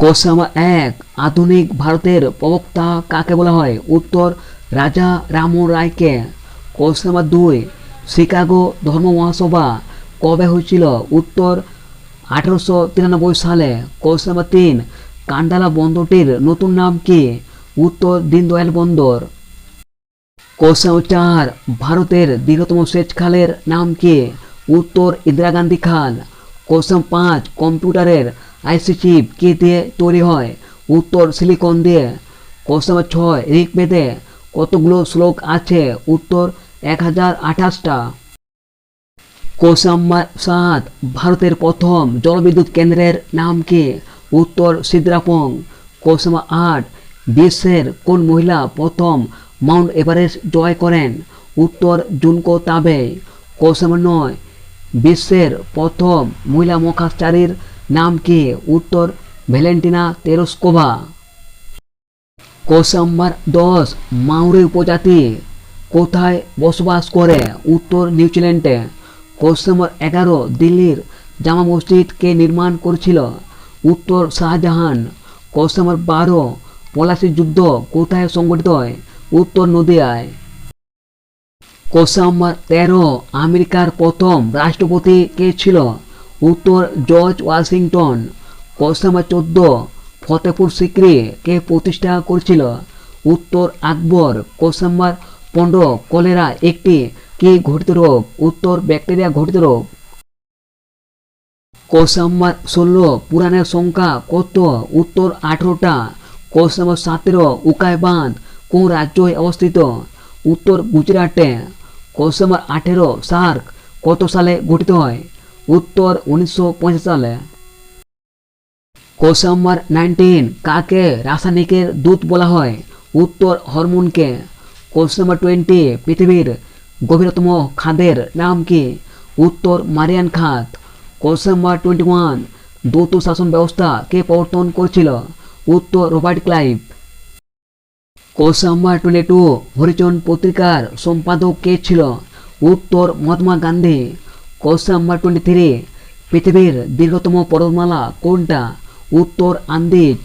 Question এক আধুনিক ভারতের প্রবক্তা কাকে বলা হয়? উত্তর, রাজা রামমোহন রায়কে। কোশ্চেন দুই, শিকাগো ধর্ম মহাসভা কবে হয়েছিল? উত্তর, আঠারোশো তিরানব্বই সালে। কোশ্চেন তিন, কান্ডালা বন্দরটির নতুন নাম কি? উত্তর, দীনদয়াল বন্দর। কোশ্চেন চার, ভারতের দীর্ঘতম সেচ খালের নাম কি? উত্তর, ইন্দিরা গান্ধী খাল। কোশ্চেন পাঁচ, কম্পিউটারের আইসি চিপ কি দিয়ে তৈরি হয়? উত্তর সিলিকন দিয়ে। কোশ্চেন নাম্বার ছয় ঋগ্বেদে কতগুলো শ্লোক আছে? উত্তর এক হাজার আঠাশটা। কোশ্চেন নাম্বার সাত, ভারতের প্রথম জলবিদ্যুৎ কেন্দ্রের নাম কি? উত্তর সিদ্রাপং। কোশ্চেন নাম্বার আট, বিশ্বের কোন মহিলা প্রথম মাউন্ট এভারেস্ট জয় করেন? উত্তর জুনকো তাবে। কোশ্চেন নাম্বার নয়, বিশ্বের প্রথম মহিলা মহাকাশচারীর নাম কি উত্তর ভ্যালেন্টিনা তেরস্কোভা। কোশ্চেন নাম্বার দশ, মাউরি উপজাতি, কোথায় বসবাস করে? উত্তর নিউজিল্যান্ডে। কোশ্চেন নাম্বার এগারো, দিল্লির জামা মসজিদ কে নির্মাণ করেছিল। উত্তর শাহজাহান। কোশ্চেন নাম্বার বারো পলাশির যুদ্ধ কোথায় সংগঠিত হয়? উত্তর নদিয়ায়। কোশ্চেন নাম্বার তেরো, আমেরিকার প্রথম রাষ্ট্রপতি কে ছিল? উত্তর জর্জ ওয়াশিংটন কোশ্চেন নাম্বার চোদ্দ ফতেপুর সিক্রি কে প্রতিষ্ঠা করেছিল? উত্তর আকবর কোশ্চেন নাম্বার পনেরো, কলেরা একটি কি ঘটিত রোগ? উত্তর ব্যাকটেরিয়া ঘটিত রোগ? কোশ্চেন নাম্বার ষোলো, পুরাণের সংখ্যা কত? উত্তর আঠেরোটা কোশ্চেন নাম্বার সতেরো উকায় বাঁধ কোন রাজ্যে অবস্থিত? উত্তর গুজরাটে কোশ্চেন নাম্বার আঠেরো, সার্ক কত সালে গঠিত হয়? উত্তর উনিশশো পঁচাশি সালে। কোশ্চেন নাম্বার নাইনটিন কাকে রাসায়নিকের দূত বলা হয়? উত্তর হরমোনকে। কোশ্চেন নাম্বার টোয়েন্টি পৃথিবীর গভীরতম খাদের নাম কি? উত্তর মারিয়ান খাত। কোশ্চেন নাম্বার টোয়েন্টি ওয়ান দ্বৈত শাসন ব্যবস্থা কে প্রবর্তন করেছিল? উত্তর Robert Clive. Question number twenty two Harijan পত্রিকার সম্পাদক কে ছিল? উত্তর Mahatma Gandhi. Question number twenty three, পৃথিবীর দীর্ঘতম পর্বতমালা কোনটা? উত্তর Andes.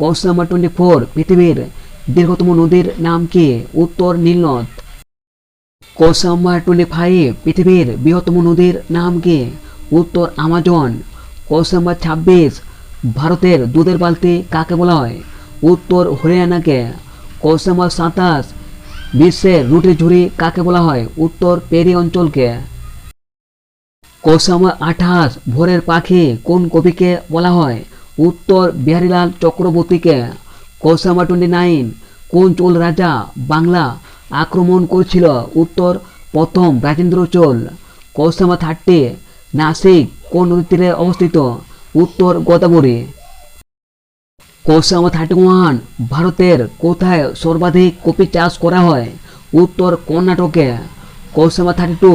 Question number twenty four, পৃথিবীর দীর্ঘতম নদীর নাম কি? উত্তর নীলনদ। কোশ্চেন নাম্বার টোয়েন্টি ফাইভ, পৃথিবীর বৃহত্তম নদীর নাম কি? উত্তর আমাজন। কোশ্চেন নাম্বার ছাব্বিশ, ভারতের দুধের বালতি কাকে বলা হয়? উত্তর হরিয়ানাকে। কোশ্চেন নাম্বার সাতাশ, বিশ্বের রুটির ঝুড়ি কাকে বলা হয়? উত্তর পেরি অঞ্চলকে। নাম্বার আঠাশ ভোরের পাখি কোন কবিকে বলা হয়? উত্তর, বিহারীলাল চক্রবর্তীকে। নাম্বার টোয়েন্টি নাইন কোন চোল রাজা বাংলা আক্রমণ করেছিল? উত্তর, প্রথম রাজেন্দ্র চোল। নাম্বার থার্টি নাসিক কোন নদীর তীরে অবস্থিত? উত্তর, গোদাবরী। নাম্বার থার্টি ওয়ান ভারতের কোথায় সর্বাধিক কপি চাষ করা হয়? উত্তর, কর্ণাটকে। নাম্বার থার্টি টু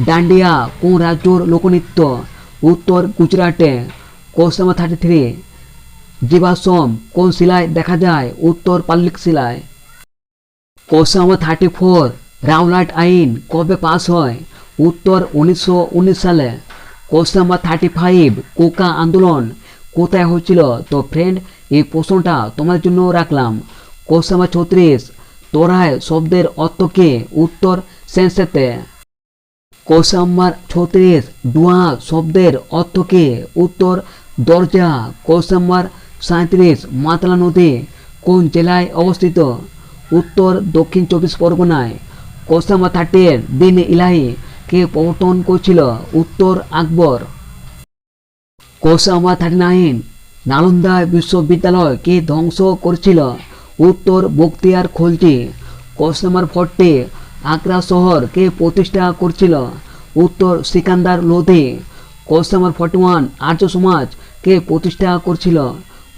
ডান্ডিয়া কোন রাজ্যর লোকনৃত্য উত্তর গুজরাটে কোশ্চেন থার্টি থ্রি জীবাশ্ম কোন শিলায় দেখা যায় উত্তর পাল্লিক শিলায় কোশ্চেন থার্টি ফোর রাওলাট আইন কবে পাস হয় উত্তর উনিশশো উনিশ সালে question number thirty five Kuka আন্দোলন কোথায় হয়েছিল তো ফ্রেন্ড এই প্রশ্নটা তোমাদের জন্য রাখলাম কোশ্চেন নাম্বার ছত্রিশ তোরায় শব্দের অর্থ কি উত্তর সেন্সেতে নাম্বার ছত্রিশ ডুয়া শব্দের অর্থ কি উত্তর দরজা নাম্বার সাঁত্রিশ মাতলা নদী কোন জেলায় অবস্থিত? উত্তর দক্ষিণ চব্বিশ পরগনায়। নাম্বার থার্টিন দিন ইলাহি কে প্রবর্তন করেছিল? উত্তর Akbar. Number thirty nine Nalanda বিশ্ববিদ্যালয় কে ধ্বংস করেছিল? উত্তর বক্তিয়ার খলজি নাম্বার ফোরটি আগ্রা শহর কে প্রতিষ্ঠা করছিল। উত্তর Sikandar Lodi question number forty one Arya Samaj কে প্রতিষ্ঠা করেছিল।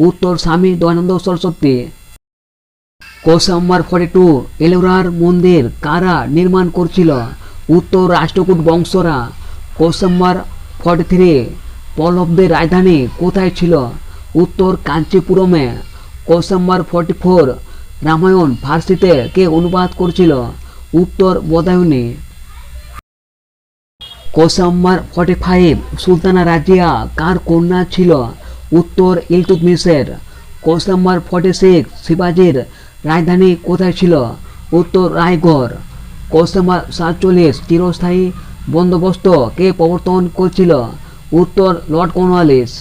উত্তর Swami Dayanand Saraswati question number forty two এলোরার মন্দির কারা নির্মাণ করছিল? উত্তর রাষ্ট্রকূট বংশরা কোশ্চেন নাম্বার ফর্টি থ্রি পল্লবদের রাজধানী কোথায় ছিল? উত্তর কাঞ্চিপুরমে question number forty four Ramayana ফার্সিতে কে অনুবাদ করেছিল? উত্তর Badayuni. Number forty five Sultana Razia, কার কন্যা ছিল? উত্তর ইলতুতমিশের কোশ্চেন নাম্বার ফর্টি সিক্স শিবাজির রাজধানী কোথায় ছিল? উত্তর রায়গড়। নাম্বার সাতচল্লিশ চিরস্থায়ী বন্দোবস্ত কে প্রবর্তন করছিল? উত্তর Lord Cornwallis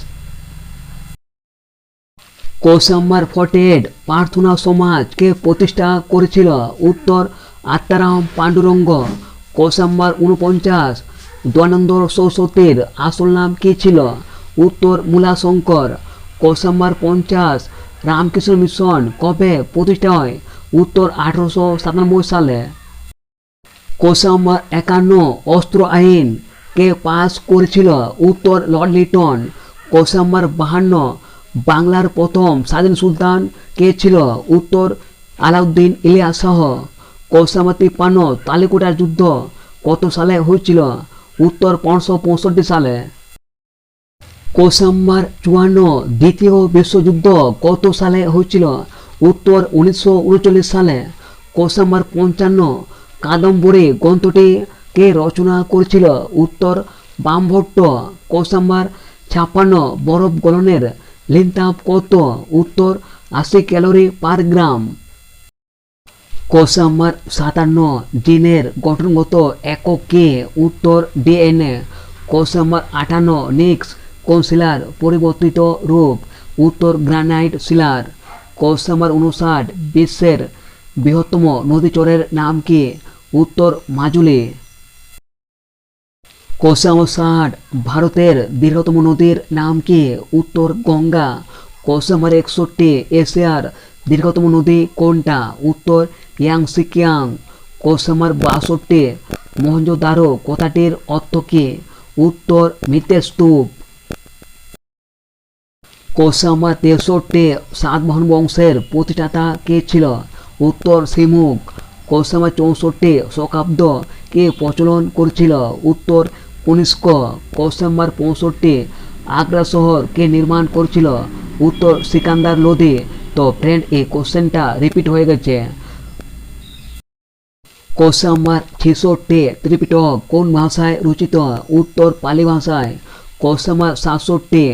number forty eight Prarthana Samaj কে প্রতিষ্ঠা করেছিল? উত্তর আত্মারাম পাণ্ডুরঙ্গ কোশ্চেন নাম্বার উনপঞ্চাশ দয়ানন্দ সরস্বতীর আসল নাম কী ছিল? উত্তর, মূলাশঙ্কর। কোশ্চেন নাম্বার পঞ্চাশ, রামকৃষ্ণ মিশন কবে প্রতিষ্ঠা হয়? উত্তর, আঠারোশো সাতানব্বই সালে। কোশ্চেন নাম্বার একান্ন, অস্ত্র আইন কে পাস করেছিল? উত্তর, লর্ড লিটন। কোশ্চেন নাম্বার বাহান্ন, বাংলার প্রথম স্বাধীন সুলতান কে ছিল? উত্তর, আলাউদ্দিন ইলিয়াস নাম্বার তিপ্পান্ন তালিকোটার যুদ্ধ, কত সালে হয়েছিল? উত্তর পাঁচশো পঁয়ষট্টি সালে। কৌশাম্বার চুয়ান্ন, দ্বিতীয় বিশ্বযুদ্ধ, কত সালে হয়েছিল? উত্তর উনিশশো উনচল্লিশ সালে। কৌশাম্বার পঞ্চান্ন, কাদম্বরী গ্রন্থটি কে রচনা করেছিল? উত্তর বামভট্ট। কৌশাম্বার ছাপ্পান্ন, বরফ গলনের লিনতাপ কত? উত্তর আশি ক্যালোরি পার গ্রাম নাম্বার সাতান্ন জিনের গঠনগত একক উত্তর ডিএনএ। নাম্বার আটান্ন নিক্স কোন শিলার পরিবর্তিত রূপ, উত্তর গ্রানাইট শিলার নাম্বার উনষাট বিশ্বের বৃহত্তম নদীচরের নাম কি? উত্তর মাজুলি। ষাট ভারতের দীর্ঘতম নদীর নাম কি? উত্তর গঙ্গা। কোশ্চেন একষট্টি, এশিয়ার দীর্ঘতম নদী কোনটা? উত্তর, ইয়াংসিকিয়াং। কোশ্চেন নাম্বার বাষট্টি মহেঞ্জোদারো কথাটির অর্থ কি? উত্তর মৃতের স্তূপ। কোশ্চেন নাম্বার তেষট্টি সাতবাহন বংশের প্রতিষ্ঠাতা কে ছিল? উত্তর শ্রীমুখ কোশ্চেন নাম্বার চৌষট্টি, শকাব্দ কে প্রচলন করেছিল? উত্তর, কনিষ্ক। কোশ্চেন নাম্বার পঁয়ষট্টি আগ্রা শহর কে নির্মাণ করেছিল উত্তর সিকান্দার লোধি। তো ফ্রেন্ড এই কোশ্চেনটা রিপিট হয়ে গেছে। কোশ্চেন নাম্বার ছেষট্টি, ত্রিপিটক, কোন ভাষায় রচিত? উত্তর পালি ভাষায়। কোশ্চেন নাম্বার সাতষট্টি,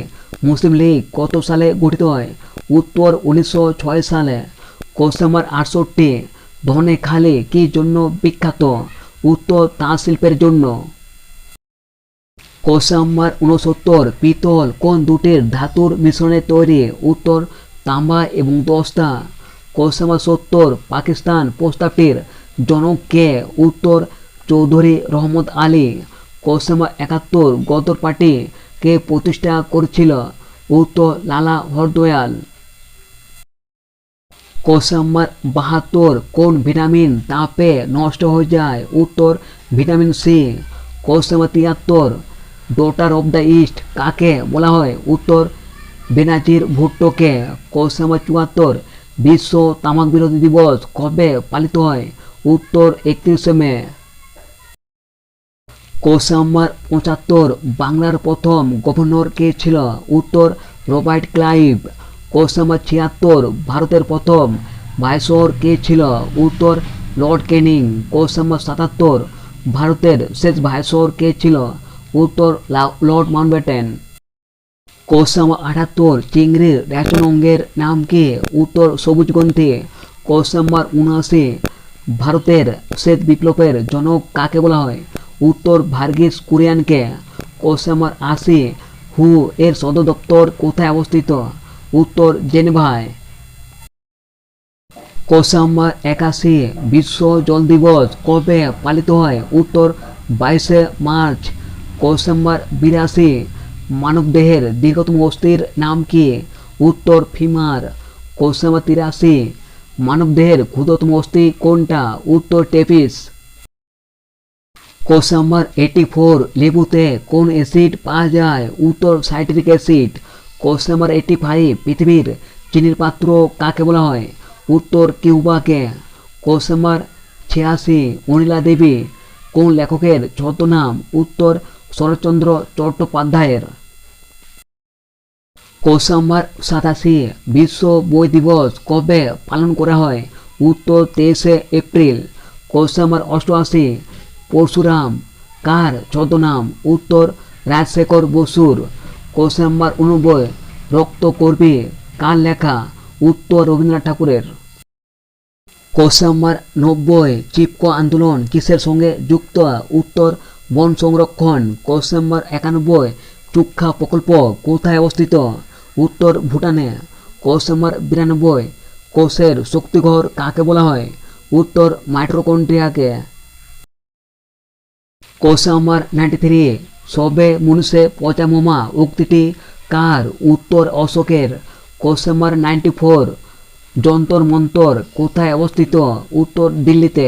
মুসলিম লীগ কত সালে গঠিত হয়? উত্তর উনিশশো ছয় সালে। কোশ্চেন নাম্বার আটষট্টি ধনে খালি কি জন্য বিখ্যাত? উত্তর তাঁত শিল্পের জন্য। নাম্বার উনসত্তর পিতল কোন দুটির ধাতুর মিশ্রণে তৈরি? উত্তর, তাম্বা এবং দস্তা। নাম্বার সত্তর, পাকিস্তান প্রস্তাবটির জনক কে? উত্তর, চৌধুরী রহমত আলী। নাম্বার একাত্তর, গদর পার্টি কে প্রতিষ্ঠা করেছিল? উত্তর, লালা হরদয়াল। নাম্বার বাহাত্তর, কোন ভিটামিন তাপে নষ্ট হয়ে যায়? উত্তর, ভিটামিন সি। কোশ্চেন তিয়াত্তর ডটার অফ দ্য ইস্ট কাকে বলা হয়? উত্তর বেনাজির ভুট্টোকে নাম্বার চুয়াত্তর, বিশ্ব তামাক বিরোধী দিবস কবে পালিত হয়? উত্তর, একত্রিশে মে। কোশ্চেন নাম্বার পঁচাত্তর, বাংলার প্রথম গভর্নর কে ছিল? উত্তর, রবার্ট ক্লাইভ। কোশ্চেন নাম্বার ছিয়াত্তর, ভারতের প্রথম ভাইসর কে ছিল? উত্তর, লর্ড ক্যানিং কোশ্চেন নাম্বার সাতাত্তর, ভারতের শেষ ভাইসর কে ছিল? উত্তর লর্ড মাউন্টব্যাটেন। কোশ্চেন নাম্বার আটাত্তর চিংড়ির রেশন অঙ্গের নাম কি উত্তর সবুজগ্রন্থি কোশ্চেন নাম্বার উনআশি ভারতের শ্বেত বিপ্লবের জনক কাকে বলা হয়? উত্তর ভার্গিস কুরিয়ানকে কোশ্চেন নাম্বার আশি হু এর সদর দপ্তর কোথায় অবস্থিত? উত্তর জেনেভায়। কোশ্চেন নাম্বার একাশি বিশ্ব জল দিবস কবে পালিত হয়? উত্তর বাইশে মার্চ কোশ্চেন নাম্বার বিরাশি মানবদেহের দীর্ঘতম অস্থির নাম কি? উত্তর, ফিমার। কোশ্চেন নাম্বার তিরাশি মানবদেহের ক্ষুদ্রতম অস্থি কোনটা? উত্তর, টেপিস। কোশ্চেন নাম্বার এইটি ফোর, লেবুতে কোন অ্যাসিড পাওয়া যায়? উত্তর, citric acid. Question number eighty five, পৃথিবীর চিনির পাত্র কাকে বলা হয়? উত্তর, কিউবাকে। কোশ্চেন নাম্বার ছিয়াশি, অনিলা দেবী। কোন লেখকের ছদ্মনাম? উত্তর শরৎচন্দ্র চট্টোপাধ্যায়ের। কোশ্চেন নাম্বার সাতাশি বিশ্ব বই দিবস কবে পালন করা হয়? উত্তর তেইশে এপ্রিল। কোশ্চেন নাম্বার অষ্টআশি পরশুরাম। কার ছদ্মনাম? উত্তর রাজশেখর বসুর। কোশ্চেন নাম্বার উনব্বই রক্ত করবি কার লেখা? উত্তর রবীন্দ্রনাথ ঠাকুরের। কোশ্চেন নাম্বার নব্বই চিপকো আন্দোলন কিসের সঙ্গে যুক্ত? উত্তর বন সংরক্ষণ কোশ্চেন নাম্বার একানব্বই চুক্ষা প্রকল্প কোথায় অবস্থিত? উত্তর ভুটানে কোশ্চেন নাম্বার বিরানব্বই কোষের শক্তিঘর কাকে বলা হয়? উত্তর মাইট্রোকন্ড্রিয়াকে কোশ্চেন নাম্বার নাইনটি থ্রি, সবে মনুষ্যে পচামোমা উক্তিটি কার? উত্তর অশোকের। Question number ninety four, Jantar Mantar কোথায় অবস্থিত? উত্তর দিল্লিতে।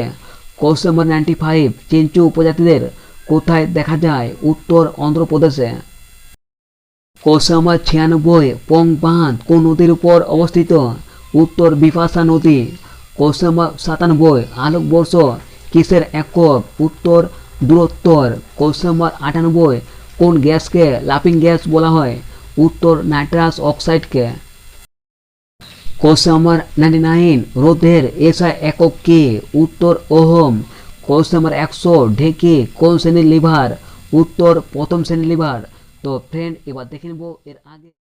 Question number ninety five Chenchu উপজাতিদের কোথায় দেখা যায়? উত্তর অন্ধ্রপ্রদেশে। নাম্বার ছিয়ানব্বই পং বাঁধ কোন নদীর উপর অবস্থিত? উত্তর বিপাশা নদী নাম্বার সাতানব্বই, আলোকবর্ষ, কিসের একক উত্তর দূরত্বর কোশ্চেন আটানব্বই, কোন গ্যাসকে লাফিং গ্যাস বলা হয়? উত্তর নাইট্রাস অক্সাইডকে। নাম্বার নাইনটি নাইন, রোধের এসআই একক কি? উত্তর ওহম কোশ্চেন নাম্বার একশো, ঢেকে কোন শ্রেণির লিভার উত্তর প্রথম শ্রেণির লিভার তো ফ্রেন্ড এবার দেখে নেব এর আগে